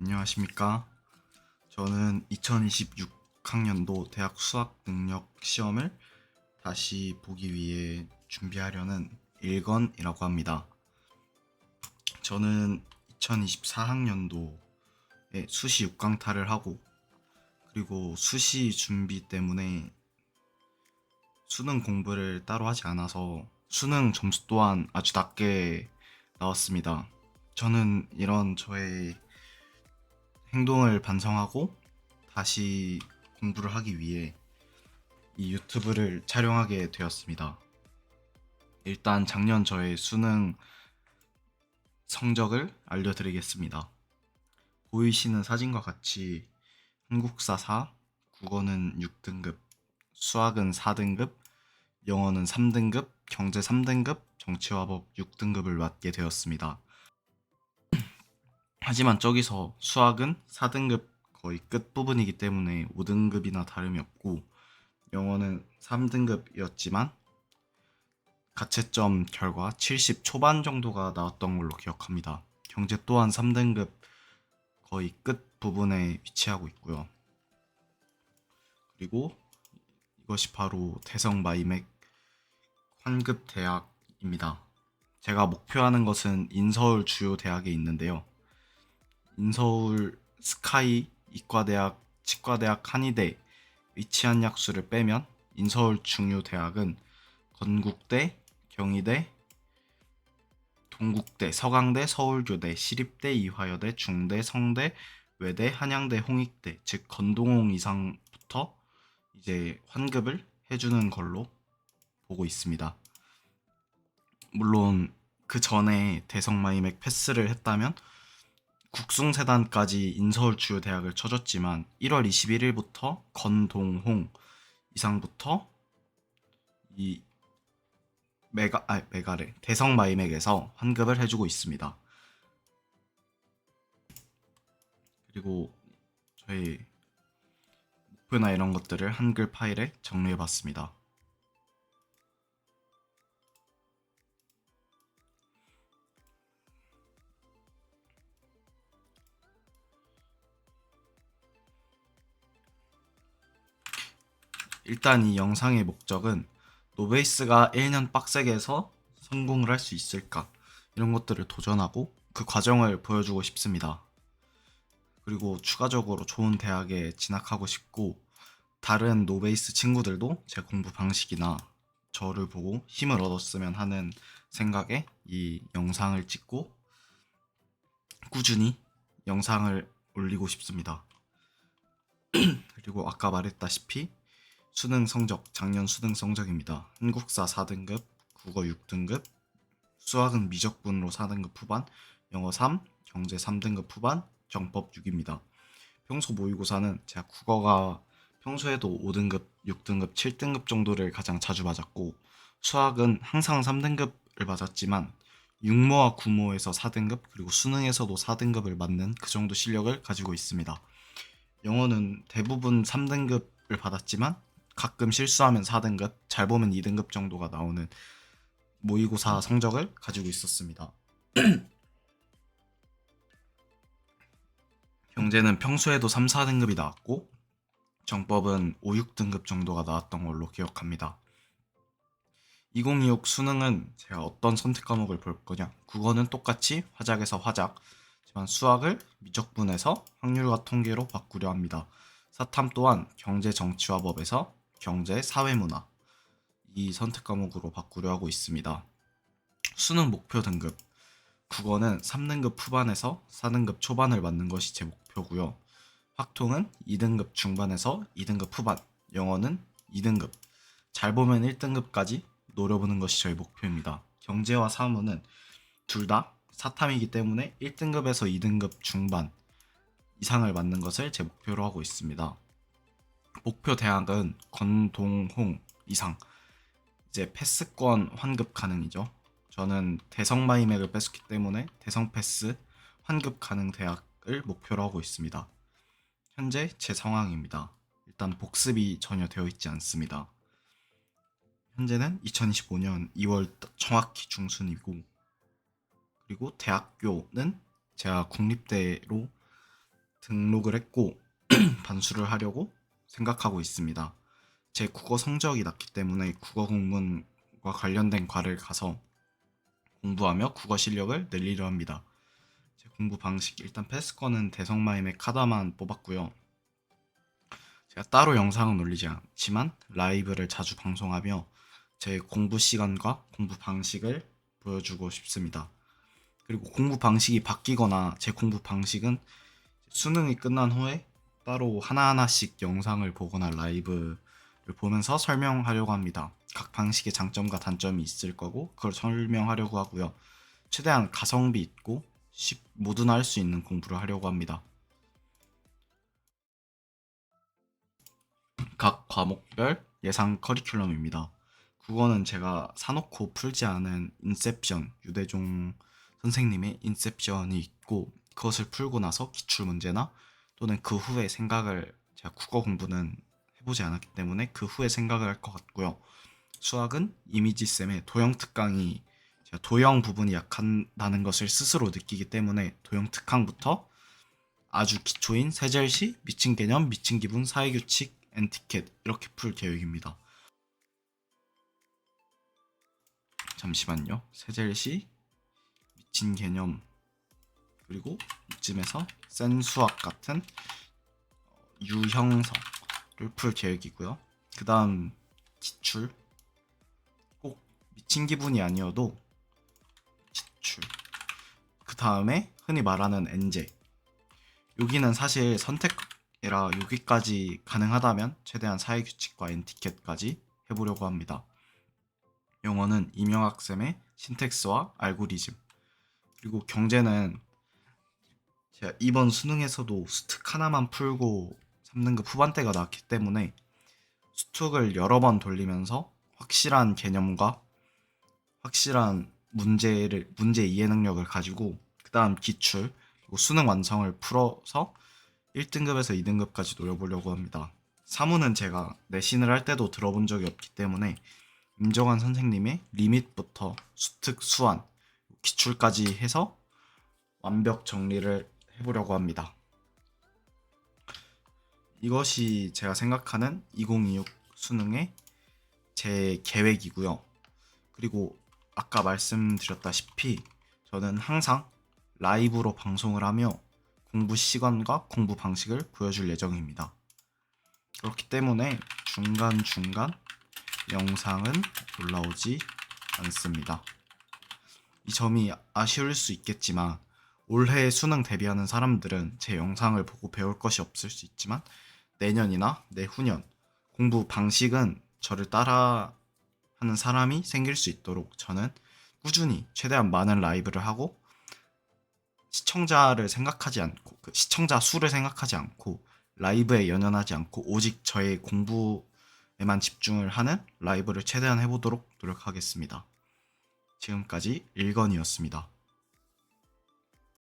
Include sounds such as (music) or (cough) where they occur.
안녕하십니까. 저는 2026학년도 대학 수학 능력 시험을 다시 보기 위해 준비하려는 일건이라고 합니다. 저는 2024학년도에 수시 6강탈을 하고 그리고 수시 준비 때문에 수능 공부를 따로 하지 않아서 수능 점수 또한 아주 낮게 나왔습니다. 저는 이런 저의 행동을 반성하고 다시 공부를 하기 위해 이 유튜브를 촬영하게 되었습니다. 일단 작년 저의 수능 성적을 알려드리겠습니다. 보이시는 사진과 같이 한국사 4, 국어는 6등급, 수학은 4등급, 영어는 3등급, 경제 3등급, 정치화법 6등급을 맞게 되었습니다. 하지만 저기서 수학은 4등급 거의 끝부분이기 때문에 5등급이나 다름이 없고 영어는 3등급이었지만 가채점 결과 70 초반 정도가 나왔던 걸로 기억합니다. 경제 또한 3등급 거의 끝 부분에 위치하고 있고요. 그리고 이것이 바로 대성 마이맥 환급 대학입니다. 제가 목표하는 것은 인서울 주요 대학에 있는데요. 인서울 스카이 이과대학 치과대학 한의대 위치한 약수를 빼면 인서울 중요 대학은 건국대, 경희대, 동국대, 서강대, 서울교대, 시립대, 이화여대, 중대, 성대, 외대, 한양대, 홍익대 즉 건동홍 이상부터 이제 환급을 해주는 걸로 보고 있습니다. 물론 그 전에 대성마이맥 패스를 했다면 국숭세단까지 인서울 주요 대학을 쳐줬지만 1월 21일부터 건동홍 이상부터 이 메가 아 메가레 대성 마이맥에서 환급을 해주고 있습니다. 그리고 저희 목표나 이런 것들을 한글 파일에 정리해봤습니다. 일단 이 영상의 목적은 노베이스가 1년 빡세게 해서 성공을 할 수 있을까 이런 것들을 도전하고 그 과정을 보여주고 싶습니다. 그리고 추가적으로 좋은 대학에 진학하고 싶고 다른 노베이스 친구들도 제 공부 방식이나 저를 보고 힘을 얻었으면 하는 생각에 이 영상을 찍고 꾸준히 영상을 올리고 싶습니다. (clears throat) 그리고 아까 말했다시피 수능 성적, 작년 수능 성적입니다. 한국사 4등급, 국어 6등급, 수학은 미적분으로 4등급 후반, 영어 3, 경제 3등급 후반, 정법 6입니다. 평소 모의고사는 제가 국어가 평소에도 5등급, 6등급, 7등급 정도를 가장 자주 맞았고 수학은 항상 3등급을 맞았지만 육모와 구모에서 4등급 그리고 수능에서도 4등급을 맞는 그 정도 실력을 가지고 있습니다. 영어는 대부분 3등급을 받았지만 가끔 실수하면 4등급, 잘 보면 2등급 정도가 나오는 모의고사 성적을 가지고 있었습니다. (clears throat) 경제는 평소에도 3, 4등급이 나왔고 정법은 5, 6등급 정도가 나왔던 걸로 기억합니다. 2026 수능은 제가 어떤 선택 과목을 볼 거냐? 국어는 똑같이 화작에서 화작, 하지만 수학을 미적분에서 확률과 통계로 바꾸려 합니다. 사탐 또한 경제 정치화법에서 경제 사회문화 이 선택 과목으로 바꾸려 하고 있습니다. 수능 목표 등급 국어는 3등급 후반에서 4등급 초반을 맞는 것이 제 목표고요. 확통은 2등급 중반에서 2등급 후반, 영어는 2등급. 잘 보면 1등급까지 노려보는 것이 저의 목표입니다. 경제와 사무는 둘 다 사탐이기 때문에 1등급에서 2등급 중반 이상을 맞는 것을 제 목표로 하고 있습니다. 목표 대학은 건동홍 이상. 이제 패스권 환급 가능이죠. 저는 대성 마이맥을 뺐기 때문에 대성 패스 환급 가능 대학을 목표로 하고 있습니다. 현재 제 상황입니다. 일단 복습이 전혀 되어 있지 않습니다. 현재는 2025년 2월 정확히 중순이고 그리고 대학교는 제가 국립대로 등록을 했고 (clears throat) 반수를 하려고 생각하고 있습니다. 제 국어 성적이 낮기 때문에 국어 공부와 관련된 과를 가서 공부하며 국어 실력을 늘리려 합니다. 제 공부 방식 일단 패스권은 대성마임의 카다만 뽑았고요. 제가 따로 영상은 올리지 않지만 라이브를 자주 방송하며 제 공부 시간과 공부 방식을 보여주고 싶습니다. 그리고 공부 방식이 바뀌거나 제 공부 방식은 수능이 끝난 후에 따로 하나하나씩 영상을 보거나 라이브를 보면서 설명하려고 합니다. 각 방식의 장점과 단점이 있을 거고 그걸 설명하려고 하고요. 최대한 가성비 있고 쉽- 모두나 할 수 있는 공부를 하려고 합니다. 각 과목별 예상 커리큘럼입니다. 국어는 제가 사놓고 풀지 않은 인셉션 유대종 선생님의 인셉션이 있고 그것을 풀고 나서 기출 문제나 또는 그 후에 생각을 제가 국어 공부는 해보지 않았기 때문에 그 후에 생각을 할 것 같고요. 수학은 이미지 쌤의 도형 특강이 제가 도형 부분이 약한다는 것을 스스로 느끼기 때문에 도형 특강부터 아주 기초인 세절시, 미친 개념, 미친 기분, 사회규칙, 엔티켓 이렇게 풀 계획입니다. 잠시만요. 세젤시, 미친 개념, 그리고 이쯤에서 센 수학 같은 어, 유형성을 풀 계획이고요. 그 다음 기출, 꼭 미친 기분이 아니어도 기출. 그 다음에 흔히 말하는 엔제. 여기는 사실 선택이라 여기까지 가능하다면 최대한 사회규칙과 엔티켓까지 해보려고 합니다. 영어는 이명학 쌤의 신텍스와 알고리즘 그리고 경제는 제가 이번 수능에서도 수특 하나만 풀고 3등급 후반대가 나왔기 때문에 수특을 여러 번 돌리면서 확실한 개념과 확실한 문제를 문제 이해 능력을 가지고 그 다음 기출 그리고 수능 완성을 풀어서 1등급에서 2등급까지 노려보려고 합니다. 사무는 제가 내신을 할 때도 들어본 적이 없기 때문에 임정환 선생님의 리밋부터 수특 수완 기출까지 해서 완벽 정리를 해보려고 합니다. 이것이 제가 생각하는 2026 수능의 제 계획이고요. 그리고 아까 말씀드렸다시피 저는 항상 라이브로 방송을 하며 공부 시간과 공부 방식을 보여줄 예정입니다. 그렇기 때문에 중간중간 영상은 올라오지 않습니다. 이 점이 아쉬울 수 있겠지만 올해 수능 대비하는 사람들은 제 영상을 보고 배울 것이 없을 수 있지만 내년이나 내후년 공부 방식은 저를 따라 하는 사람이 생길 수 있도록 저는 꾸준히 최대한 많은 라이브를 하고 시청자를 생각하지 않고 그 시청자 수를 생각하지 않고 라이브에 연연하지 않고 오직 저의 공부에만 집중을 하는 라이브를 최대한 해보도록 노력하겠습니다. 지금까지 일건이었습니다.